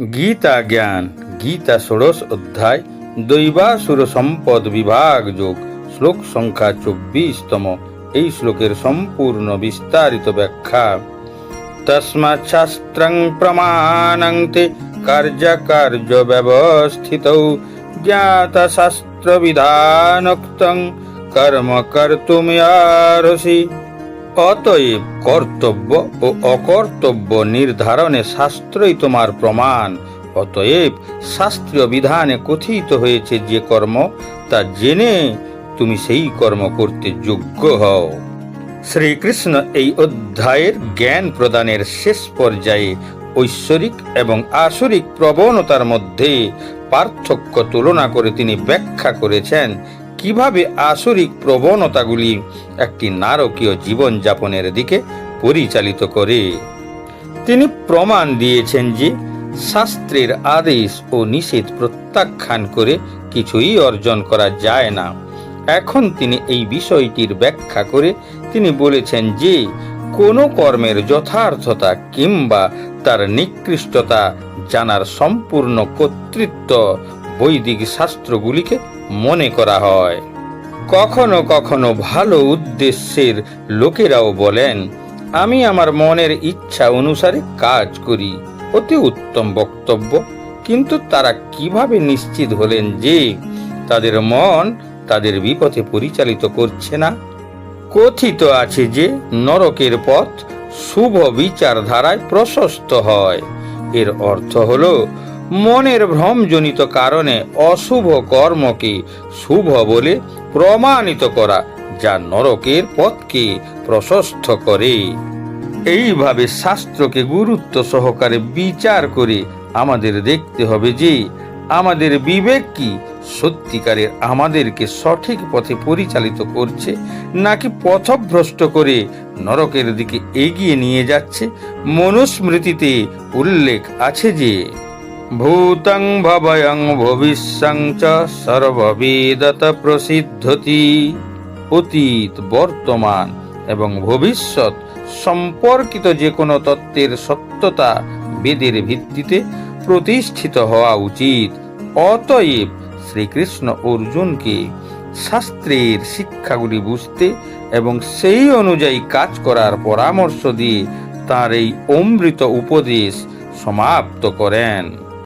গীতা জ্ঞান, গীতা ষোড়শ অধ্যায়, দৈবাসুর সম্পদ বিভাগ যোগ, শ্লোক সংখ্যা চব্বিশতম। এই শ্লোকের সম্পূর্ণ বিস্তারিত ব্যাখ্যা। তস্মাৎ শাস্ত্রং প্রমাণং তে কার্যকার্য ব্যবস্থিত জ্ঞাত শাস্ত্র বিধানোক্তং কর্ম কর্তুমিয়ারসি। অতএব কর্তব্য ও অকর্তব্য নির্ধারণে শাস্ত্রই তোমার প্রমাণ। অতএব শাস্ত্রীয় বিধানে কথিত হয়েছে যে কর্ম, তা জেনে তুমি সেই কর্ম করতে যোগ্য হও। শ্রীকৃষ্ণ এই অধ্যায়ের জ্ঞান প্রদানের শেষ পর্যায়ে ঐশ্বরিক এবং আসরিক প্রবণতার মধ্যে পার্থক্য তুলনা করে তিনি ব্যাখ্যা করেছেন কীভাবে আসরিক প্রবণতাগুলি একটি নারকীয় জীবনযাপনের দিকে পরিচালিত করে? তিনি প্রমাণ দিয়েছেন যে শাস্ত্রের আদেশ ও নিষেধ প্রত্যাখ্যান করে কিছুই অর্জন করা যায় না। এখন তিনি এই বিষয়টির ব্যাখ্যা করে তিনি বলেছেন যে কোনো কর্মের যথার্থতা কিংবা তার নিকৃষ্টতা জানার সম্পূর্ণ কর্তৃত্ব বৈদিক শাস্ত্রগুলিকে মনে করা হয়। কখনো কখনো ভালো উদ্দেশ্যের লোকেরাও বলেন, আমি আমার মনের ইচ্ছা অনুসারে কাজ করি, অতি উত্তম বক্তব্য। কিন্তু তারা কীভাবে নিশ্চিত হলেন যে তাদের মন তাদের বিপথে পরিচালিত করছে না? কথিত আছে যে নরকের পথ শুভ বিচার ধারায় প্রশস্ত হয়। এর অর্থ হলো মনের ভ্রমজনিত কারণে অশুভ কর্মকে শুভ বলে প্রমাণিত করা, যা নরকের পথকে প্রশস্ত করে। এইভাবে শাস্ত্রকে গুরুত্ব সহকারে বিচার করে আমাদের দেখতে হবে যে, আমাদের বিবেক কি সত্যিকারের আমাদেরকে সঠিক পথে পরিচালিত করছে, নাকি পথভ্রষ্ট করে নরকের দিকে এগিয়ে নিয়ে যাচ্ছে? মনুস্মৃতিতে উল্লেখ আছে যে ভূতং ভবয়ং ভবিষ্যং চ সর্ববেদত প্রসিদ্ধতি অতীত বর্তমান এবং ভবিষ্যৎ সম্পর্কিত যে কোনো তত্ত্বের সত্যতা বেদের ভিত্তিতে প্রতিষ্ঠিত হওয়া উচিত। অতএব শ্রীকৃষ্ণ অর্জুনকে শাস্ত্রের শিক্ষাগুলি বুঝতে এবং সেই অনুযায়ী কাজ করার পরামর্শ দিয়ে তার এই অমৃত উপদেশ সমাপ্ত করেন।